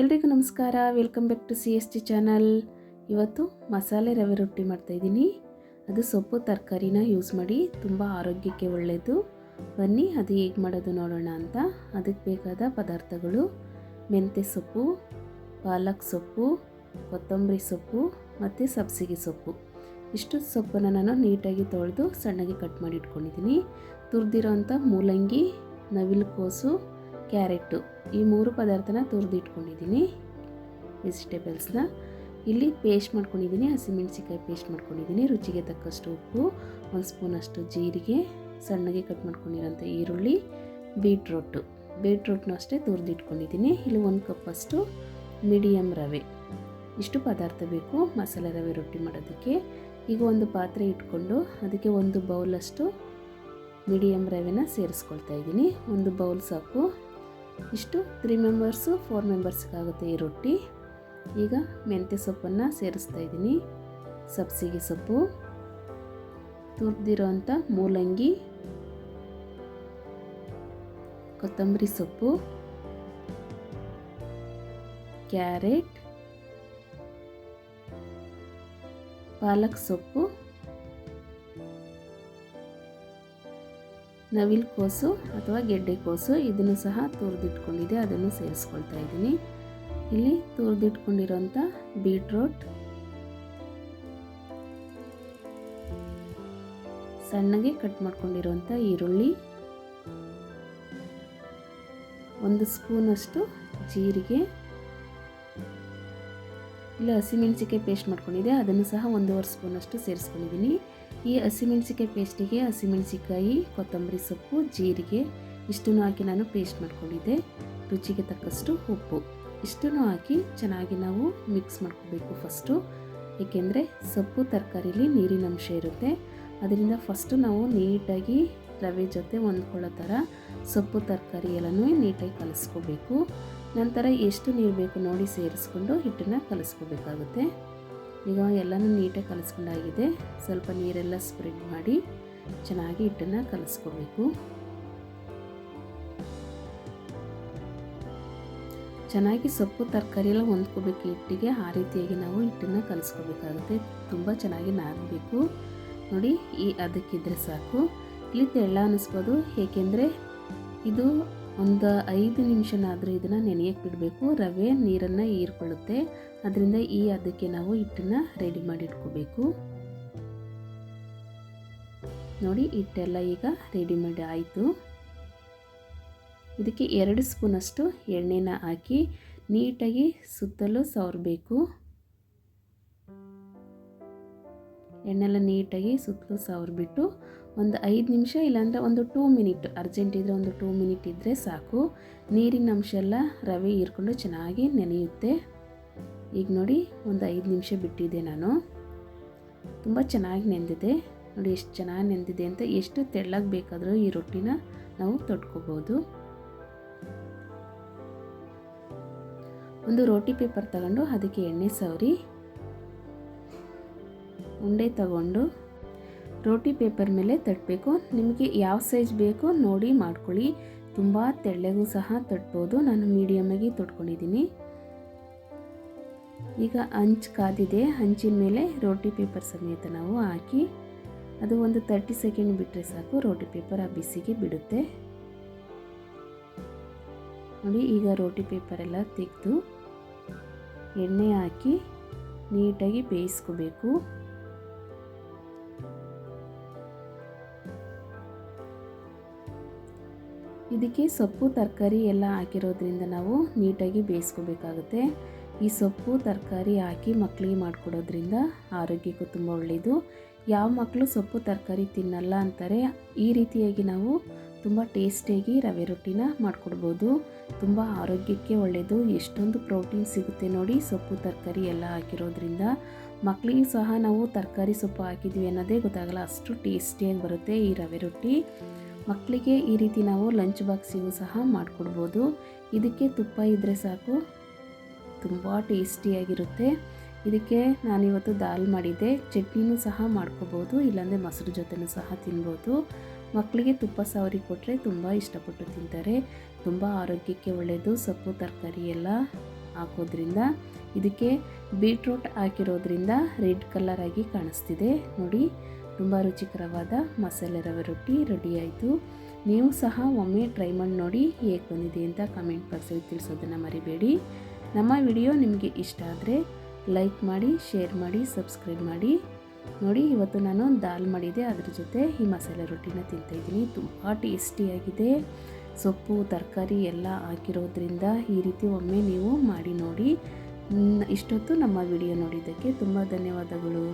ಎಲ್ರಿಗೂ ನಮಸ್ಕಾರ. Welcome back to C S T channel ಇವತ್ತು ಮಸಾಲೆ ರವೆ ರೊಟ್ಟಿ ಮಾಡ್ತಾಯಿದ್ದೀನಿ ಅದು ಸೊಪ್ಪು ತರಕಾರಿನ ಯೂಸ್ ಮಾಡಿ ತುಂಬ ಆರೋಗ್ಯಕ್ಕೆ ಒಳ್ಳೆಯದು ಬನ್ನಿ, ಅದು ಹೇಗೆ ಮಾಡೋದು ನೋಡೋಣ ಅಂತ. ಅದಕ್ಕೆ ಬೇಕಾದ ಪದಾರ್ಥಗಳು ಮೆಂತ್ಯ ಸೊಪ್ಪು, ಪಾಲಕ್ ಸೊಪ್ಪು, ಕೊತ್ತಂಬರಿ ಸೊಪ್ಪು ಮತ್ತು ಸಬ್ಸಿಗೆ ಸೊಪ್ಪು. ಇಷ್ಟು ಸೊಪ್ಪನ್ನು ನಾನು ನೀಟಾಗಿ ತೊಳೆದು ಸಣ್ಣಗೆ ಕಟ್ ಮಾಡಿ ಇಟ್ಕೊಂಡಿದ್ದೀನಿ. ತುರಿದಿರೋಂಥ ಮೂಲಂಗಿ ನವಿಲುಕೋಸು ಕ್ಯಾರೆಟು ಈ ಮೂರು ಪದಾರ್ಥನ ತುರಿದಿಟ್ಕೊಂಡಿದ್ದೀನಿ ವೆಜಿಟೇಬಲ್ಸ್ನ. ಇಲ್ಲಿ ಪೇಸ್ಟ್ ಮಾಡ್ಕೊಂಡಿದ್ದೀನಿ ಹಸಿಮೆಣ್ಸಿಕಾಯಿ ಪೇಸ್ಟ್ ಮಾಡ್ಕೊಂಡಿದ್ದೀನಿ, ರುಚಿಗೆ ತಕ್ಕಷ್ಟು ಉಪ್ಪು, ಒಂದು ಸ್ಪೂನಷ್ಟು ಜೀರಿಗೆ, ಸಣ್ಣಗೆ ಕಟ್ ಮಾಡ್ಕೊಂಡಿರೋಂಥ ಈರುಳ್ಳಿ, ಬೀಟ್ರೋಟು. ಬೀಟ್ರೋಟ್ನ ಅಷ್ಟೇ ತುರಿದು ಇಟ್ಕೊಂಡಿದ್ದೀನಿ ಇಲ್ಲಿ ಒಂದು ಕಪ್ಪಷ್ಟು ಮೀಡಿಯಮ್ ರವೆ. ಇಷ್ಟು ಪದಾರ್ಥ ಬೇಕು ಮಸಾಲೆ ರವೆ ರೊಟ್ಟಿ ಮಾಡೋದಕ್ಕೆ. ಈಗ ಒಂದು ಪಾತ್ರೆ ಇಟ್ಕೊಂಡು ಅದಕ್ಕೆ ಒಂದು ಬೌಲಷ್ಟು ಮೀಡಿಯಮ್ ರವೆನ ಸೇರಿಸ್ಕೊಳ್ತಾ ಇದ್ದೀನಿ. ಒಂದು ಬೌಲ್ ಸಾಕು. ಇಷ್ಟು ತ್ರೀ ಮೆಂಬರ್ಸು ಫೋರ್ ಮೆಂಬರ್ಸ್ಗಾಗುತ್ತೆ ಈ ರೊಟ್ಟಿ. ಈಗ ಮೆಂತ್ಯ ಸೊಪ್ಪನ್ನು ಸೇರಿಸ್ತಾ ಇದ್ದೀನಿ. ಸಬ್ಸಿಗೆ ಸೊಪ್ಪು, ತುರಿದಿರೋಂಥ ಮೂಲಂಗಿ, ಕೊತ್ತಂಬರಿ ಸೊಪ್ಪು, ಕ್ಯಾರೆಟ್, ಪಾಲಕ್ ಸೊಪ್ಪು ನವಿಲ್ ಕೋಸು ಅಥವಾ ಗೆಡ್ಡೆ ಕೋಸು, ಇದನ್ನು ಸಹ ತುರಿದಿಟ್ಕೊಂಡಿದೆ, ಅದನ್ನು ಸೇರಿಸ್ಕೊಳ್ತಾ ಇದ್ದೀನಿ. ಇಲ್ಲಿ ತುರಿದಿಟ್ಕೊಂಡಿರೋಂಥ ಬೀಟ್ರೂಟ್ ಸಣ್ಣಗೆ ಕಟ್ ಮಾಡ್ಕೊಂಡಿರೋಂಥ ಈರುಳ್ಳಿ, ಒಂದು ಸ್ಪೂನಷ್ಟು ಜೀರಿಗೆ, ಇಲ್ಲ ಹಸಿಮೆಣಸಿಕಾಯಿ ಪೇಸ್ಟ್ ಮಾಡ್ಕೊಂಡಿದ್ದೆ, ಅದನ್ನು ಸಹ ಒಂದೂವರೆ ಸ್ಪೂನಷ್ಟು ಸೇರಿಸ್ಕೊಂಡಿದ್ದೀನಿ. ಈ ಹಸಿಮೆಣ್ಸಿಕಾಯಿ ಪೇಸ್ಟಿಗೆ ಹಸಿಮೆಣಸಿಕಾಯಿ ಕೊತ್ತಂಬರಿ ಸೊಪ್ಪು, ಜೀರಿಗೆ, ಇಷ್ಟನ್ನು ಹಾಕಿ ನಾನು ಪೇಸ್ಟ್ ಮಾಡ್ಕೊಂಡಿದ್ದೆ. ರುಚಿಗೆ ತಕ್ಕಷ್ಟು ಉಪ್ಪು. ಇಷ್ಟನ್ನು ಹಾಕಿ ಚೆನ್ನಾಗಿ ನಾವು ಮಿಕ್ಸ್ ಮಾಡ್ಕೋಬೇಕು ಫಸ್ಟು ಏಕೆಂದರೆ ಸೊಪ್ಪು ತರಕಾರಿಲಿ ನೀರಿನ ಅಂಶ ಇರುತ್ತೆ. ಅದರಿಂದ ಫಸ್ಟು ನಾವು ನೀಟಾಗಿ ರವೆ ಜೊತೆ ಹೊಂದ್ಕೊಳ್ಳೋ ಥರ ಸೊಪ್ಪು ತರಕಾರಿ ಎಲ್ಲನೂ ನೀಟಾಗಿ ಕಲಿಸ್ಕೋಬೇಕು. ನಂತರ ಎಷ್ಟು ನೀರು ಬೇಕು ನೋಡಿ ಸೇರಿಸ್ಕೊಂಡು ಹಿಟ್ಟನ್ನು ಕಲಿಸ್ಕೋಬೇಕಾಗುತ್ತೆ. ಈಗ ಎಲ್ಲನೂ ನೀಟಾಗಿ ಕಲಿಸ್ಕೊಂಡಾಗಿದೆ. ಸ್ವಲ್ಪ ನೀರೆಲ್ಲ ಸ್ಪ್ರೆಡ್ ಮಾಡಿ ಚೆನ್ನಾಗಿ ಹಿಟ್ಟನ್ನು ಕಲಿಸ್ಕೊಬೇಕು. ಚೆನ್ನಾಗಿ ಸೊಪ್ಪು, ತರಕಾರಿ ಎಲ್ಲ ಹೊಂದ್ಕೋಬೇಕು ಹಿಟ್ಟಿಗೆ. ಆ ರೀತಿಯಾಗಿ ನಾವು ಹಿಟ್ಟನ್ನು ಕಲಿಸ್ಕೋಬೇಕಾಗುತ್ತೆ. ತುಂಬ ಚೆನ್ನಾಗಿ ನಾದಬೇಕು. ನೋಡಿ, ಈ ಅದಕ್ಕಿದ್ರೆ ಸಾಕು. ಇಲ್ಲಿ ತೆಳ್ಳ ಅನ್ನಿಸ್ಬೋದು ಏಕೆಂದರೆ ಇದು ಒಂದು ಐದು ನಿಮಿಷನಾದರೂ ಇದನ್ನು ನೆನೆಯಕ್ಕೆ ಬಿಡಬೇಕು. ರವೆ, ನೀರನ್ನು ಹೀರ್ಕೊಳ್ಳುತ್ತೆ. ಅದರಿಂದ ಈ ಅದಕ್ಕೆ ನಾವು ಹಿಟ್ಟನ್ನು ರೆಡಿ ಮಾಡಿ ಇಟ್ಕೋಬೇಕು. ನೋಡಿ, ಹಿಟ್ಟೆಲ್ಲ ಈಗ ರೆಡಿ ಮಾಡಿ ಆಯಿತು. ಇದಕ್ಕೆ ಎರಡು ಸ್ಪೂನಷ್ಟು ಎಣ್ಣೆನ ಹಾಕಿ ನೀಟಾಗಿ ಸುತ್ತಲೂ ಸವರಬೇಕು. ಎಣ್ಣೆಲ್ಲ ನೀಟಾಗಿ ಸುತ್ತಲೂ ಸವರ್ಬಿಟ್ಟು ಒಂದು ಐದು ನಿಮಿಷ ಇಲ್ಲಾಂದರೆ ಒಂದು ಟೂ ಮಿನಿಟ್ ಅರ್ಜೆಂಟ್ ಇದ್ದರೆ ಒಂದು ಟೂ ಮಿನಿಟ್ ಇದ್ದರೆ ಸಾಕು. ನೀರಿನ ಅಂಶ ಎಲ್ಲ ರವೆ ಹೀರ್ಕೊಂಡು ಚೆನ್ನಾಗಿ ನೆನೆಯುತ್ತೆ. ಈಗ ನೋಡಿ, ಒಂದು ಐದು ನಿಮಿಷ ಬಿಟ್ಟಿದ್ದೆ ನಾನು. ತುಂಬ ಚೆನ್ನಾಗಿ ನೆಂದಿದೆ. ನೋಡಿ ಎಷ್ಟು ಚೆನ್ನಾಗಿ ನೆಂದಿದೆ ಅಂತ, ಎಷ್ಟು ತೆಳ್ಳಗೆ ಬೇಕಾದರೂ ಈ ರೊಟ್ಟಿನ ನಾವು ತೊಟ್ಕೋಬೋದು. ಒಂದು ರೋಟಿ ಪೇಪರ್ ತಗೊಂಡು ಅದಕ್ಕೆ ಎಣ್ಣೆ ಸವರಿ. ಉಂಡೆ ತಗೊಂಡು ರೋಟಿ ಪೇಪರ್ ಮೇಲೆ ತಟ್ಟಬೇಕು ನಿಮಗೆ ಯಾವ ಸೈಜ್ ಬೇಕೋ ನೋಡಿ ಮಾಡ್ಕೊಳ್ಳಿ. ತುಂಬ ತೆಳ್ಳಗೂ ಸಹ ತಟ್ಬೋದು. ನಾನು ಮೀಡಿಯಮಾಗಿ ತೊಟ್ಕೊಂಡಿದ್ದೀನಿ. ಈಗ ಹಂಚು ಕಾದಿದೆ. ಹಂಚಿನ ಮೇಲೆ ರೋಟಿ ಪೇಪರ್ ಸಮೇತ ನಾವು ಹಾಕಿ, ಅದು ಒಂದು ತರ್ಟಿ ಸೆಕೆಂಡ್ ಬಿಟ್ಟರೆ ಸಾಕು. ರೋಟಿ ಪೇಪರ್ ಆ ಬಿಸಿಗೆ ಬಿಡುತ್ತೆ. ನೋಡಿ, ಈಗ ರೋಟಿ ಪೇಪರೆಲ್ಲ ತೆಗೆದು ಎಣ್ಣೆ ಹಾಕಿ ನೀಟಾಗಿ ಬೇಯಿಸ್ಕೋಬೇಕು. ಇದಕ್ಕೆ ಸೊಪ್ಪು, ತರಕಾರಿ ಎಲ್ಲ ಹಾಕಿರೋದ್ರಿಂದ ನಾವು ನೀಟಾಗಿ ಬೇಯಿಸ್ಕೋಬೇಕಾಗುತ್ತೆ. ಈ ಸೊಪ್ಪು, ತರಕಾರಿ ಹಾಕಿ ಮಕ್ಕಳಿಗೆ ಮಾಡಿಕೊಡೋದ್ರಿಂದ ಆರೋಗ್ಯಕ್ಕೂ ತುಂಬ ಒಳ್ಳೆಯದು ಯಾವ ಮಕ್ಕಳು ಸೊಪ್ಪು, ತರಕಾರಿ ತಿನ್ನಲ್ಲ ಅಂತಾರೆ, ಈ ರೀತಿಯಾಗಿ ನಾವು ತುಂಬ ಟೇಸ್ಟಿಯಾಗಿ ರವೆ ರೊಟ್ಟಿನ ಮಾಡಿಕೊಡ್ಬೋದು. ತುಂಬ ಆರೋಗ್ಯಕ್ಕೆ ಒಳ್ಳೆಯದು ಎಷ್ಟೊಂದು ಪ್ರೋಟೀನ್ ಸಿಗುತ್ತೆ ನೋಡಿ ಸೊಪ್ಪು, ತರಕಾರಿ ಎಲ್ಲ ಹಾಕಿರೋದ್ರಿಂದ. ಮಕ್ಕಳಿಗೆ ಸಹ ನಾವು ತರಕಾರಿ ಸೊಪ್ಪು ಹಾಕಿದ್ವಿ ಅನ್ನೋದೇ ಗೊತ್ತಾಗಲ್ಲ, ಅಷ್ಟು ಟೇಸ್ಟಿಯಾಗಿ ಬರುತ್ತೆ ಈ ರವೆ ರೊಟ್ಟಿ. ಮಕ್ಕಳಿಗೆ ಈ ರೀತಿ ನಾವು ಲಂಚ್ ಬಾಕ್ಸಿಗೂ ಸಹ ಮಾಡಿಕೊಡ್ಬೋದು. ಇದಕ್ಕೆ ತುಪ್ಪ ಇದ್ದರೆ ಸಾಕು. ತುಂಬ ಟೇಸ್ಟಿಯಾಗಿರುತ್ತೆ ಇದಕ್ಕೆ ನಾನಿವತ್ತು ದಾಲ್ ಮಾಡಿದ್ದೆ. ಚಟ್ನಿನೂ ಸಹ ಮಾಡ್ಕೋಬೋದು, ಇಲ್ಲಾಂದರೆ ಮೊಸರು ಜೊತೆನೂ ಸಹ ತಿನ್ಬೋದು. ಮಕ್ಕಳಿಗೆ ತುಪ್ಪ ಸವರಿ ಕೊಟ್ಟರೆ ತುಂಬ ಇಷ್ಟಪಟ್ಟು ತಿಂತಾರೆ. ತುಂಬ ಆರೋಗ್ಯಕ್ಕೆ ಒಳ್ಳೆಯದು ಸೊಪ್ಪು, ತರಕಾರಿ ಎಲ್ಲ ಹಾಕೋದ್ರಿಂದ. ಇದಕ್ಕೆ ಬೀಟ್ರೂಟ್ ಹಾಕಿರೋದ್ರಿಂದ ರೆಡ್ ಕಲರ್ ಕಾಣಿಸ್ತಿದೆ. ನೋಡಿ ತುಂಬ ರುಚಿಕರವಾದ ಮಸಾಲೆ ರವೆ ರೊಟ್ಟಿ ರೆಡಿ ಆಯಿತು ನೀವು ಸಹ ಒಮ್ಮೆ ಟ್ರೈ ಮಾಡಿ ನೋಡಿ ಹೇಗೆ ಬಂದಿದೆ ಅಂತ ಕಮೆಂಟ್ ಬಾಕ್ಸಲ್ಲಿ ತಿಳಿಸೋದನ್ನು ಮರಿಬೇಡಿ. ನಮ್ಮ ವಿಡಿಯೋ ನಿಮಗೆ ಇಷ್ಟ ಆದರೆ ಲೈಕ್ ಮಾಡಿ, ಶೇರ್ ಮಾಡಿ, ಸಬ್ಸ್ಕ್ರೈಬ್ ಮಾಡಿ. ನೋಡಿ, ಇವತ್ತು ನಾನು ದಾಲ್ ಮಾಡಿದೆ ಅದ್ರ ಜೊತೆ ಈ ಮಸಾಲೆ ರೊಟ್ಟಿನ ತಿಂತಾಯಿದ್ದೀನಿ ತುಂಬ ಟೇಸ್ಟಿಯಾಗಿದೆ ಸೊಪ್ಪು, ತರಕಾರಿ ಎಲ್ಲ ಹಾಕಿರೋದ್ರಿಂದ ಈ ರೀತಿ ಒಮ್ಮೆ ನೀವು ಮಾಡಿ ನೋಡಿ. ಇಷ್ಟೊತ್ತು ನಮ್ಮ ವಿಡಿಯೋ ನೋಡಿದ್ದಕ್ಕೆ ತುಂಬ ಧನ್ಯವಾದಗಳು.